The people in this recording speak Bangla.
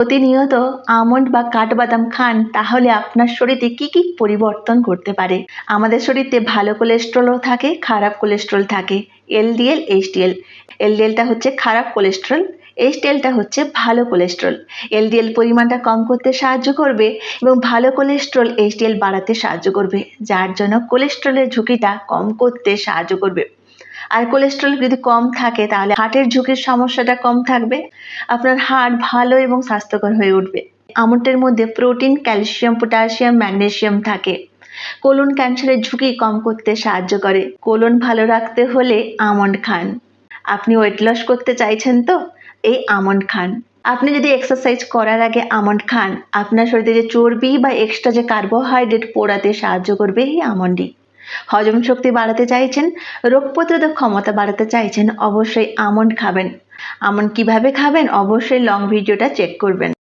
প্রতিনিয়ত আমন্ড বা কাঠবাদাম খান, তাহলে আপনার শরীরে কি কি পরিবর্তন করতে পারে? আমাদের শরীরে ভালো কোলেস্ট্রলও থাকে, খারাপ কোলেস্ট্রল থাকে। LDL, HDL. এলডিএলটা হচ্ছে খারাপ কোলেস্ট্রল, এইচডিএলটা হচ্ছে ভালো কোলেস্ট্রল। এলডিএল পরিমাণটা কম করতে সাহায্য করবে এবং ভালো কোলেস্ট্রল এইচডিএল বাড়াতে সাহায্য করবে, যার জন্য কোলেস্ট্রলের ঝুঁকিটা কম করতে সাহায্য করবে। আর কোলেস্ট্রল যদি কম থাকে, তাহলে হার্টের ঝুঁকির সমস্যাটা কম থাকবে। আপনার হার্ট ভালো এবং স্বাস্থ্যকর হয়ে উঠবে। আমন্ডের মধ্যে প্রোটিন ক্যালসিয়াম পটাশিয়াম ম্যাগনেসিয়াম থাকে। কোলন ক্যান্সারের ঝুঁকি কম করতে সাহায্য করে। কোলন ভালো রাখতে হলে আমন্ড খান। আপনি ওয়েট লস করতে চাইছেন তো? এই আমন্ড খান। আপনি যদি এক্সারসাইজ করার আগে আমন্ড খান, আপনার শরীরে যে চর্বি বা এক্সট্রা যে কার্বোহাইড্রেট পোড়াতে সাহায্য করবে এই আমন্ডই। হজম শক্তি বাড়াতে চাইছেন, রোগ প্রতিরোধক ক্ষমতা বাড়াতে চাইছেন, অবশ্যই আমন্ড খাবেন। আমন্ড কীভাবে খাবেন, অবশ্যই লং ভিডিওটা চেক করবেন।